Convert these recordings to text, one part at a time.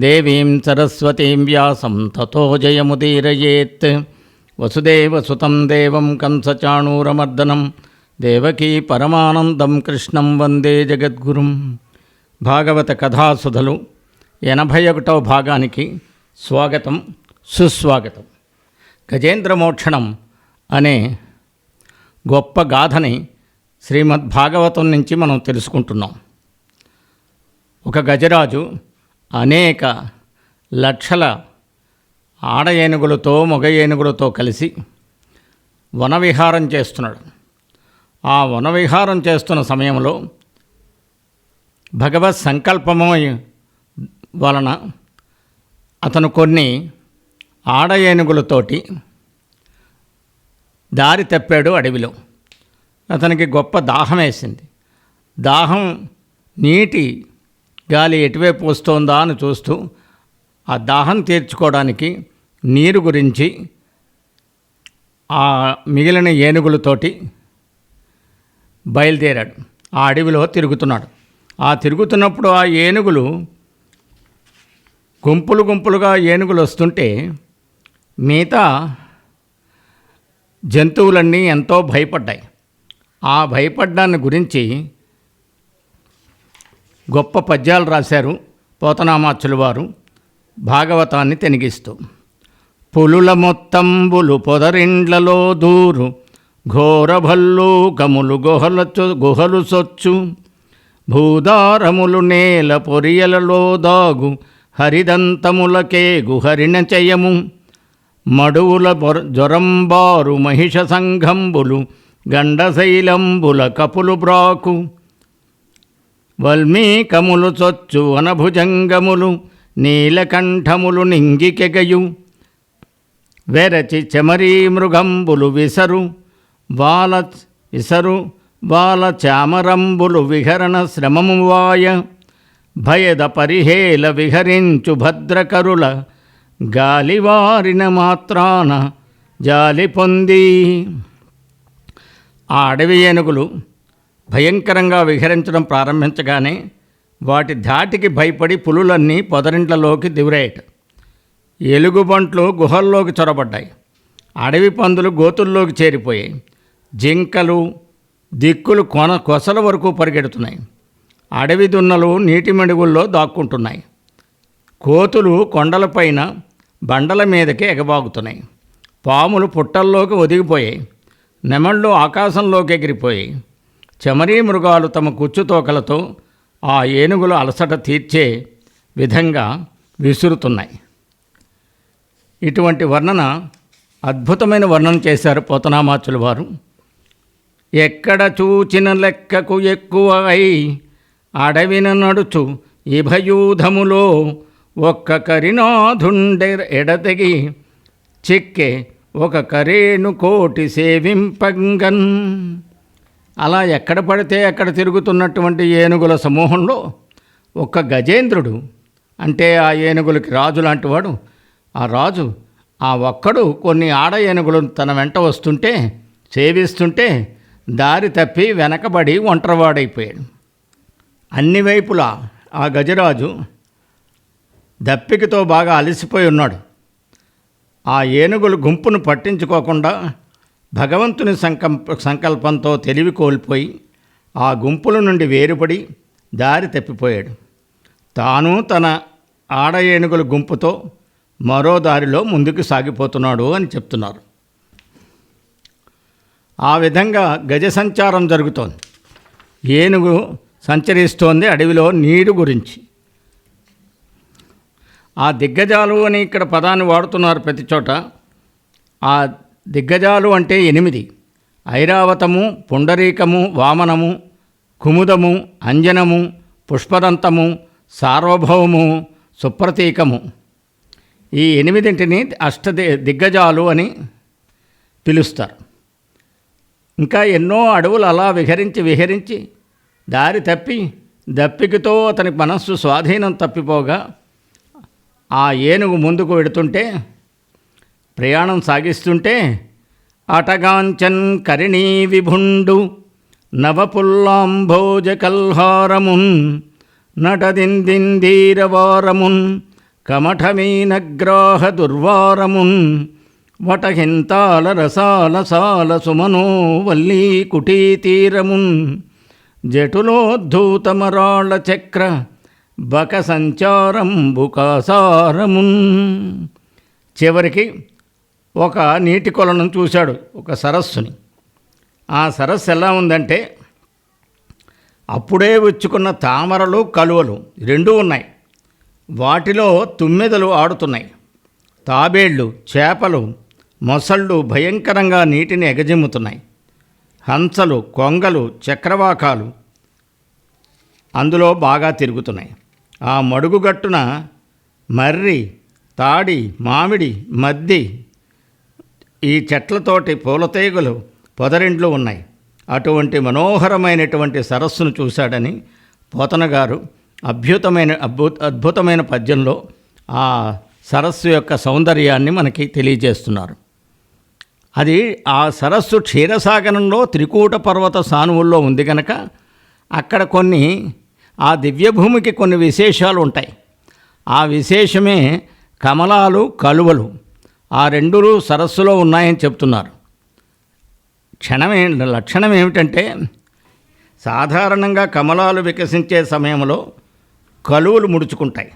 దేవీం సరస్వతీం వ్యాసం తతో జయముదీరయేత్. వసుదేవసుతం దేవం కంసచాణూరమర్దనం దేవకీ పరమానందం కృష్ణం వందే జగద్గురుం. భాగవత కథాసుధలు ఎనభై ఒకటవ భాగానికి స్వాగతం సుస్వాగతం. గజేంద్ర మోక్షణం అనే గొప్ప గాథని శ్రీమద్ భాగవతం నుంచి మనం తెలుసుకుంటున్నాం. ఒక గజరాజు అనేక లక్షల ఆడ ఏనుగులతో మగ ఏనుగులతో కలిసి వనవిహారం చేస్తున్నాడు. ఆ వనవిహారం చేస్తున్న సమయంలో భగవత్ సంకల్పము వలన అతను కొన్ని ఆడ ఏనుగులతోటి దారి తప్పాడు అడవిలో. అతనికి గొప్ప దాహం వేసింది దాహం నీటి గాలి ఎటువైపు వస్తోందా అని చూస్తూ ఆ దాహం తీర్చుకోవడానికి నీరు గురించి ఆ మిగిలిన ఏనుగులతోటి బయలుదేరాడు. ఆ అడవిలో తిరుగుతున్నాడు. ఆ తిరుగుతున్నప్పుడు ఆ ఏనుగులు గుంపులు గుంపులుగా ఏనుగులు వస్తుంటే మిగతా జంతువులన్నీ ఎంతో భయపడ్డాయి. ఆ భయపడ్డాన్ని గురించి గొప్ప పద్యాలు రాశారు పోతనామాచులు వారు. భాగవతాన్ని తెనిగిస్తూ. పులుల మొత్తంబులు పొదరిండ్లలో దూరు. ఘోరభల్లు కములు గుహలచు గుహలు సొచ్చు. భూదారములు నేల పొరియలలో దాగు. హరిదంతములకే గుహరిణ చయము మడువుల బొర- జ్వరంబారు మహిష సంఘంబులు. గండశైలంబుల కపులు బ్రాకు. వల్మీకములు చొచ్చు అనభుజంగములు నీలకంఠములు నింగికెగయు. వెరచి చెమరీ మృగంబులు విసరు వాల విసరు వాల చామరంబులు విహరణ శ్రమము వాయ. భయద పరిహేల విహరించు భద్రకరుల గాలివారిన మాత్రాన జాలి పొంది. ఆ అడవి ఏనుగులు భయంకరంగా విహరించడం ప్రారంభించగానే వాటి ధాటికి భయపడి పులులన్నీ పొదరింట్లలోకి దివిరాయట ఎలుగుబంట్లు గుహల్లోకి చొరబడ్డాయి. అడవి పందులు గోతుల్లోకి చేరిపోయాయి. జింకలు దిక్కులు కొన కొసల వరకు పరిగెడుతున్నాయి. అడవి దున్నలు నీటి మడుగుల్లో దాక్కుంటున్నాయి. కోతులు కొండలపైన బండల మీదకి ఎగబాగుతున్నాయి. పాములు పుట్టల్లోకి ఒదిగిపోయాయి. నెమళ్ళు ఆకాశంలోకి ఎగిరిపోయాయి. చమరీ మృగాలు తమ కుచ్చుతోకలతో ఆ ఏనుగుల అలసట తీర్చే విధంగా విసురుతున్నాయి. ఇటువంటి వర్ణన అద్భుతమైన వర్ణన చేశారు పోతనామాచుల వారు. ఎక్కడ చూచిన లెక్కకు ఎక్కువ అయి అడవిన నడుచు ఇభయూధములో ఒక్క కరినాధుండే ఎడతెగి చిక్కే ఒక కరేణు కోటి సేవింపంగన్. అలా ఎక్కడ పడితే అక్కడ తిరుగుతున్నటువంటి ఏనుగుల సమూహంలో ఒక్క గజేంద్రుడు అంటే ఆ ఏనుగులకి రాజు లాంటివాడు ఆ రాజు ఆ ఒక్కడు కొన్ని ఆడ ఏనుగులు తన వెంట వస్తుంటే సేవిస్తుంటే దారి తప్పి వెనకబడి ఒంటరివాడైపోయాడు. అన్ని వైపులా ఆ గజరాజు దప్పికతో బాగా అలసిపోయి ఉన్నాడు. ఆ ఏనుగులు గుంపును పట్టించుకోకుండా భగవంతుని సంకల్ప సంకల్పంతో తెలివి కోల్పోయి ఆ గుంపుల నుండి వేరుపడి దారి తప్పిపోయాడు. తాను తన ఆడ ఏనుగుల గుంపుతో మరో దారిలో ముందుకు సాగిపోతున్నాడు అని చెప్తున్నారు. ఆ విధంగా గజ సంచారం జరుగుతోంది. ఏనుగు సంచరిస్తోంది అడవిలో నీడు గురించి. ఆ దిగ్గజాలు అని ఇక్కడ పదాన్ని వాడుతున్నారు ప్రతి చోట. ఆ దిగ్గజాలు అంటే ఎనిమిది. ఐరావతము పుండరీకము వామనము కుముదము అంజనము పుష్పదంతము సార్వభౌము సుప్రతీకము. ఈ ఎనిమిదింటిని అష్ట దిగ్గజాలు అని పిలుస్తారు. ఇంకా ఎన్నో అడవులు అలా విహరించి విహరించి దారి తప్పి దప్పికతో అతని మనస్సు స్వాధీనం తప్పిపోగా ఆ ఏనుగు ముందుకు వెడుతుంటే ప్రయాణం సాగిస్తుంటే అటగాంచన్ కరిణీ విభుండు నవపుల్లాంభోజ కల్హారమున్ నటదిందిందీరవారమున్ కమఠమీనగ్రాహ దుర్వారమున్ వటహింతాల రసాల సాల సుమనోవల్లీ కుటీతీరమున్ జటులోద్ధూతమరాళ చక్ర బక సంచారంబుకాసారమున్ చివరికి ఒక నీటి కొలను చూశాడు ఒక సరస్సుని. ఆ సరస్సు ఎలా ఉందంటే అప్పుడే వచ్చుకున్న తామరలు కలువలు రెండూ ఉన్నాయి. వాటిలో తుమ్మెదలు ఆడుతున్నాయి. తాబేళ్ళు చేపలు మొసళ్ళు భయంకరంగా నీటిని ఎగజిమ్ముతున్నాయి. హంసలు కొంగలు చక్రవాకాలు అందులో బాగా తిరుగుతున్నాయి. ఆ మడుగుగట్టున మర్రి తాడి మామిడి మద్ది ఈ చెట్లతోటి పూలతీగలు పొదరిండ్లు ఉన్నాయి. అటువంటి మనోహరమైనటువంటి సరస్సును చూశాడని పోతనగారు అభ్యుతమైన అద్భుతమైన అద్భుత అద్భుతమైన పద్యంలో ఆ సరస్సు యొక్క సౌందర్యాన్ని మనకి తెలియజేస్తున్నారు. అది ఆ సరస్సు క్షీరసాగరంలో త్రికూట పర్వత సానువుల్లో ఉంది కనుక అక్కడ కొన్ని ఆ దివ్యభూమికి కొన్ని విశేషాలు ఉంటాయి. ఆ విశేషమే కమలాలు కలువలు ఆ రెండూ సరస్సులో ఉన్నాయని చెప్తున్నారు. క్షణమే లక్షణం ఏమిటంటే సాధారణంగా కమలాలు వికసించే సమయంలో కలువలు ముడుచుకుంటాయి.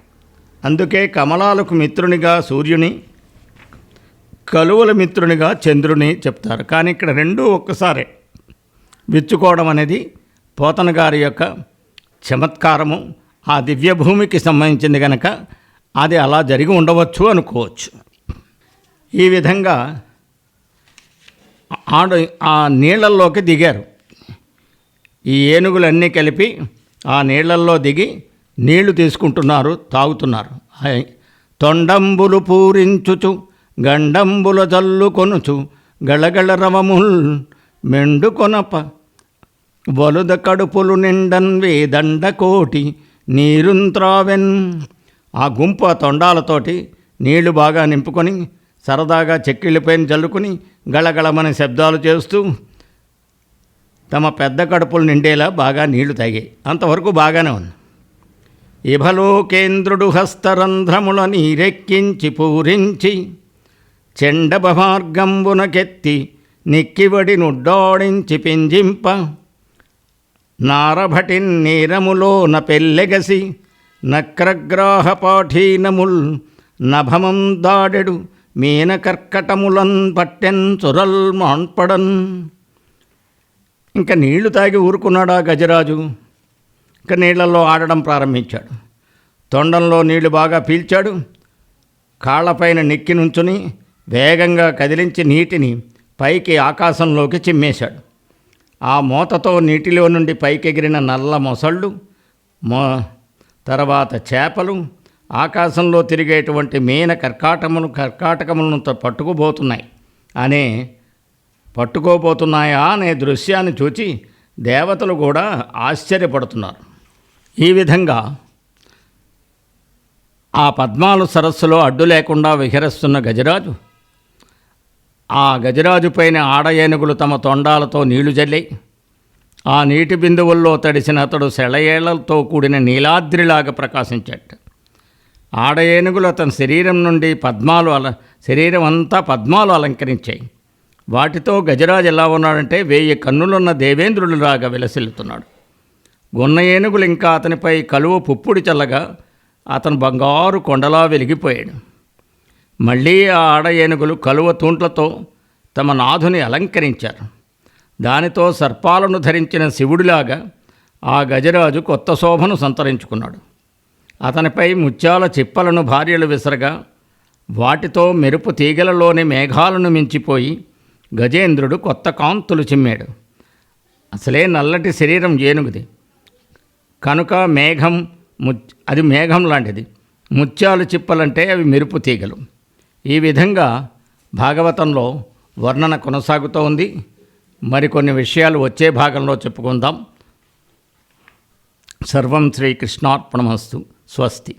అందుకే కమలాలకు మిత్రునిగా సూర్యుని కలువల మిత్రునిగా చంద్రుని చెప్తారు. కానీ ఇక్కడ రెండూ ఒక్కసారే. విచ్చుకోవడం అనేది పోతన గారి యొక్క చమత్కారము. ఆ దివ్యభూమికి సంబంధించింది కనుక అది అలా జరిగి ఉండవచ్చు అనుకోవచ్చు. ఈ విధంగా ఆడ ఆ నీళ్ళల్లోకి దిగారు. ఈ ఏనుగులన్నీ కలిపి ఆ నీళ్ళల్లో దిగి నీళ్ళు తీసుకుంటున్నారు తాగుతున్నారు. తొండంబులు పూరించుచు గండంబుల జల్లు కొనుచు గళగళ రవముల్ మెండు కొనప వలుద కడుపులు నిండన్ వేదండ కోటి నీరుంత్రావెన్. ఆ గుంపు ఆ తొండాలతోటి నీళ్ళు బాగా నింపుకొని సరదాగా చెక్కిళ్ళపైన చల్లుకుని గళగళమని శబ్దాలు చేస్తూ తమ పెద్ద కడుపులు నిండేలా బాగా నీళ్ళు తాగాయి. అంతవరకు బాగానే ఉంది. ఇభలోకేంద్రుడు హస్తరంధ్రముల నీరెక్కించి పూరించి చెండభమార్గంబునకెత్తి నిక్కివడి నుడ్డాడించి పింజింప నారభటిన్ నీరములోన పెల్లెగసి నక్రగ్రాహ పాఠీనముల్ నభమం దాడెడు మీన కర్కటములన్ పట్టెన్ చురల్ మాన్పడన్ ఇంకా నీళ్ళు తాగి ఊరుకున్నాడా గజరాజు ఇంకా నీళ్ళలో ఆడడం ప్రారంభించాడు తొండంలో నీళ్ళు బాగా పీల్చాడు కాళ్ళపైన నెక్కి నుంచుని వేగంగా కదిలించి నీటిని పైకి ఆకాశంలోకి చిమ్మేశాడు ఆ మూతతో నీటిలో నుండి పైకెగిరిన నల్ల మొసళ్ళు మో తర్వాత చేపలు ఆకాశంలో తిరిగేటువంటి మీన కర్కాటములు కర్కాటకములను పట్టుకుపోతున్నాయి. అనే పట్టుకోబోతున్నాయా అనే దృశ్యాన్ని చూచి దేవతలు కూడా ఆశ్చర్యపడుతున్నారు. ఈ విధంగా ఆ పద్మాలు సరస్సులో అడ్డు లేకుండా విహరిస్తున్న గజరాజు ఆ గజరాజుపైన ఆడ ఏనుగులు తమ తొండాలతో నీళ్ళు జల్లి ఆ నీటి బిందువుల్లో తడిసిన అతడు సెలయేళ్ళతో కూడిన నీలాద్రిలాగా ప్రకాశించాడు ఆడ ఏనుగులు అతని శరీరం నుండి పద్మాలు అల శరీరం అంతా పద్మాలు అలంకరించాయి. వాటితో గజరాజు ఎలా ఉన్నాడంటే వెయ్యి కన్నులున్న దేవేంద్రుడిలాగా విలసిల్లుతున్నాడు. గున్న ఏనుగులు ఇంకా అతనిపై కలువ పుప్పుడి చల్లగా అతను బంగారు కొండలా వెలిగిపోయాడు. మళ్ళీ ఆ ఆడ ఏనుగులు కలువ తూంట్లతో తమ నాథుని అలంకరించారు. దానితో సర్పాలను ధరించిన శివుడిలాగా ఆ గజరాజు కొత్త శోభను సంతరించుకున్నాడు. అతనిపై ముత్యాల చిప్పలను భార్యలు విసరగా వాటితో మెరుపు తీగలలోని మేఘాలను మించిపోయి గజేంద్రుడు కొత్త కాంతులు చిమ్మాడు. అసలే నల్లటి శరీరం ఏనుగుది. కనుక మేఘం ము అది మేఘం లాంటిది. ముత్యాలు చిప్పలంటే అవి మెరుపు తీగలు. ఈ విధంగా భాగవతంలో వర్ణన కొనసాగుతూ ఉంది. మరికొన్ని విషయాలు వచ్చే భాగంలో చెప్పుకుందాం. సర్వం శ్రీకృష్ణార్పణమస్తు. स्वस्ति।